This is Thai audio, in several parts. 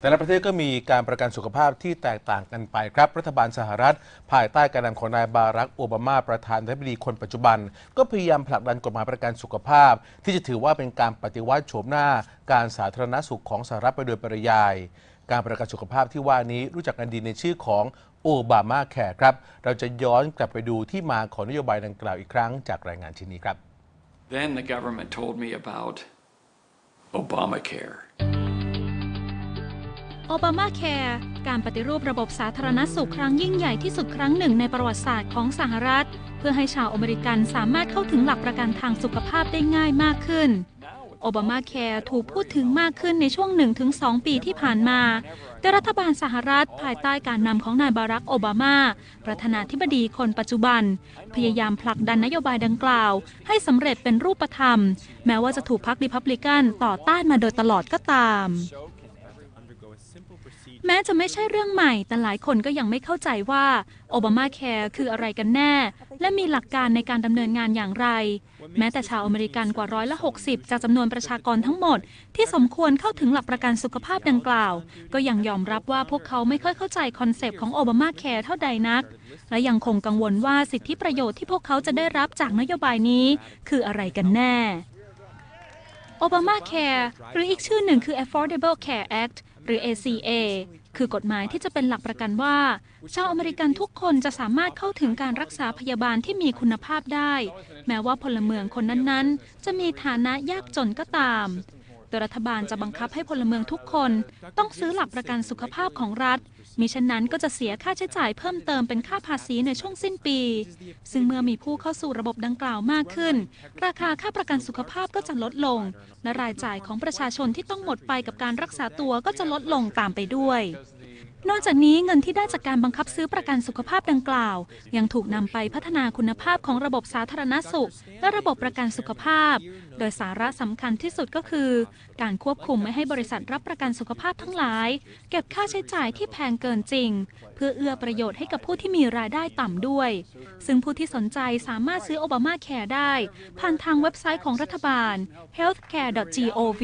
แต่ละประเทศก็มีการประกันสุขภาพที่แตกต่างกันไปครับ รัฐบาลสหรัฐ ภายใต้การนำของนายบารักโอบามาประธานาธิบดีคนปัจจุบัน ก็พยายามผลักดันกฎหมายประกันสุขภาพ ที่จะถือว่าเป็นการปฏิวัติโฉมหน้า การสาธารณสุขของสหรัฐไปโดยปริยาย การประกันสุขภาพที่ว่านี้รู้จักกันดีในชื่อของโอบามาแคร์ครับ เราจะย้อนกลับไปดูที่มาของนโยบายดังกล่าวอีกครั้งจากรายงานชิ้นนี้ครับ Then the government told me about Obamacare. โอบามาแคร์การปฏิรูประบบสาธารณสุขครั้งยิ่งใหญ่ที่สุดครั้งหนึ่งในประวัติศาสตร์ของสหรัฐ เพื่อให้ชาวอเมริกันสามารถเข้าถึงหลักประกันทางสุขภาพได้ง่ายมากขึ้นโอบามาแคร์ถูกพูดถึงมากขึ้นในช่วง 1-2 ปีที่ผ่านมาแต่รัฐบาลสหรัฐภายใต้การนำของนายบารักโอบามา ประธานาธิบดีคนปัจจุบัน พยายามผลักดันนโยบายดังกล่าว ให้สำเร็จเป็นรูปธรรม แม้ว่าจะถูกพรรคริพับลิกันต่อต้านมาโดยตลอดก็ตาม แม้จะไม่ใช่เรื่องใหม่ แต่หลายคนก็ยังไม่เข้าใจว่าโอบามาแคร์คืออะไรกันแน่ และมีหลักการในการดำเนินงานอย่างไร แม้แต่ชาวอเมริกันกว่าร้อยละ 60 จากจำนวนประชากรทั้งหมด ที่สมควรเข้าถึงหลักประกันสุขภาพดังกล่าว ก็ยังยอมรับว่าพวกเขาไม่ค่อยเข้าใจคอนเซปต์ของโอบามาแคร์เท่าใดนัก และยังคงกังวลว่าสิทธิประโยชน์ที่พวกเขาจะได้รับจากนโยบายนี้ คืออะไรกันแน่โอบามาแคร์หรืออีกชื่อหนึ่งคือ Affordable Care Act หรือ ACA คือกฎหมายที่จะเป็นหลักประกันว่า ชาวอเมริกันทุกคนจะสามารถเข้าถึงการรักษาพยาบาลที่มีคุณภาพได้ แม้ว่าพลเมืองคนนั้นๆ จะมีฐานะยากจนก็ตามโดยรัฐบาลจะบังคับให้พลเมืองทุกคน ต้องซื้อหลักประกันสุขภาพของรัฐ มิฉะนั้นก็จะเสียค่าใช้จ่ายเพิ่มเติมเป็นค่าภาษีในช่วงสิ้นปี ซึ่งเมื่อมีผู้เข้าสู่ระบบดังกล่าวมากขึ้น ราคาค่าประกันสุขภาพก็จะลดลง และรายจ่ายของประชาชนที่ต้องหมดไปกับการรักษาตัวก็จะลดลงตามไปด้วย นอกจากนี้เงินที่ได้จากการบังคับซื้อประกันสุขภาพดังกล่าว ยังถูกนำไปพัฒนาคุณภาพของระบบสาธารณสุข และระบบประกันสุขภาพ โดยสาระสำคัญที่สุดก็คือ การควบคุมไม่ให้บริษัทรับประกันสุขภาพทั้งหลาย เก็บค่าใช้จ่ายที่แพงเกินจริง เพื่อเอื้อประโยชน์ให้กับผู้ที่มีรายได้ต่ำด้วย ซึ่งผู้ที่สนใจสามารถซื้อโอบามาแคร์ได้ ผ่านทางเว็บไซต์ของรัฐบาล healthcare.gov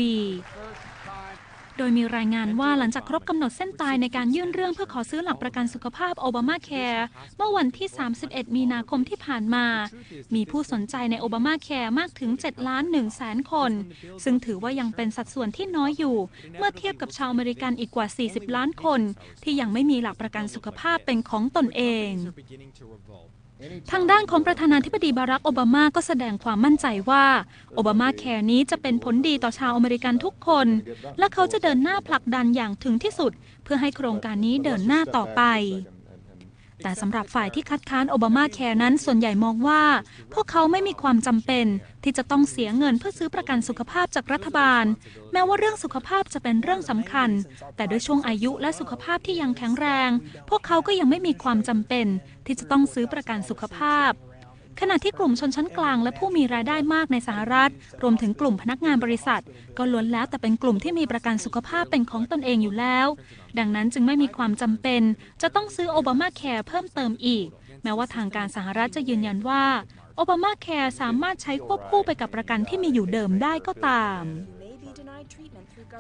โดยมีรายงานว่าหลังจากครบกำหนดเส้นตายในการยื่นเรื่องเพื่อขอซื้อหลักประกันสุขภาพโอบามาแคร์เมื่อวันที่ 31 มีนาคมที่ผ่านมา มีผู้สนใจในโอบามาแคร์มากถึง 7 ล้าน1แสนคน ซึ่งถือว่ายังเป็นสัดส่วนที่น้อยอยู่ เมื่อเทียบกับชาวอเมริกันอีกกว่า 40 ล้านคน ที่ยังไม่มีหลักประกันสุขภาพเป็นของตนเอง ทางด้านของประธานาธิบดีบารักโอบามาก็แสดงความมั่นใจว่าโอบามาแคร์นี้จะเป็นผลดีต่อชาวอเมริกันทุกคน และเขาจะเดินหน้าผลักดันอย่างถึงที่สุด เพื่อให้โครงการนี้เดินหน้าต่อไป แต่สำหรับฝ่ายที่คัดค้านโอบามาแคร์นั้นส่วนใหญ่มองว่า พวกเขาไม่มีความจำเป็น ที่จะต้องเสียเงินเพื่อซื้อประกันสุขภาพจากรัฐบาล แม้ว่าเรื่องสุขภาพจะเป็นเรื่องสำคัญ แต่ด้วยช่วงอายุและสุขภาพที่ยังแข็งแรง พวกเขาก็ยังไม่มีความจำเป็น ที่จะต้องซื้อประกันสุขภาพ ขณะที่กลุ่มชนชั้นกลางและผู้มีรายได้มากในสหรัฐ รวมถึงกลุ่มพนักงานบริษัท ก็ล้วนแล้วแต่เป็นกลุ่มที่มีประกันสุขภาพเป็นของตนเองอยู่แล้ว ดังนั้นจึงไม่มีความจำเป็น จะต้องซื้อโอบามาแคร์เพิ่มเติมอีก แม้ว่าทางการสหรัฐจะยืนยันว่าโอบามาแคร์สามารถใช้ควบคู่ไปกับประกันที่มีอยู่เดิมได้ก็ตาม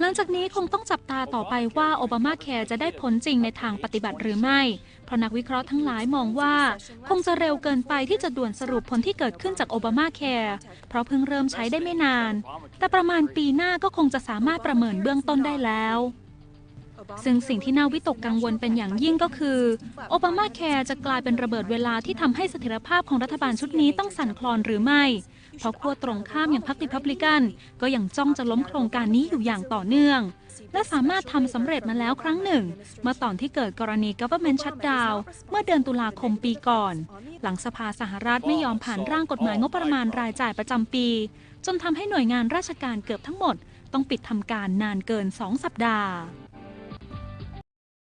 หลังจากนี้คงต้องจับตาต่อไปว่าโอบามาแคร์จะได้ผลจริงในทางปฏิบัติหรือไม่ เพราะนักวิเคราะห์ทั้งหลายมองว่า คงจะเร็วเกินไปที่จะด่วนสรุปผลที่เกิดขึ้นจากโอบามาแคร์เพราะเพิ่งเริ่มใช้ได้ไม่นาน แต่ประมาณปีหน้าก็คงจะสามารถประเมินเบื้องต้นได้แล้ว ซึ่งสิ่งที่น่าวิตกกังวลเป็นอย่างยิ่งก็คือโอบามาแคร์จะกลายเป็นระเบิดเวลาที่ทำให้เสถียรภาพของรัฐบาลชุดนี้ต้องสั่นคลอนหรือไม่ เพราะขั้วตรงข้ามอย่างพรรคริพับลิกัน ก็ยังจ้องจะล้มโครงการนี้อยู่อย่างต่อเนื่อง และสามารถทำสำเร็จมาแล้วครั้งหนึ่ง เมื่อตอนที่เกิดกรณี government shutdown เมื่อเดือนตุลาคมปีก่อน หลังสภาสหรัฐไม่ยอมผ่านร่างกฎหมายงบประมาณรายจ่ายประจำปี จนทำให้หน่วยงานราชการเกือบทั้งหมด ต้องปิดทำการนานเกิน 2 สัปดาห์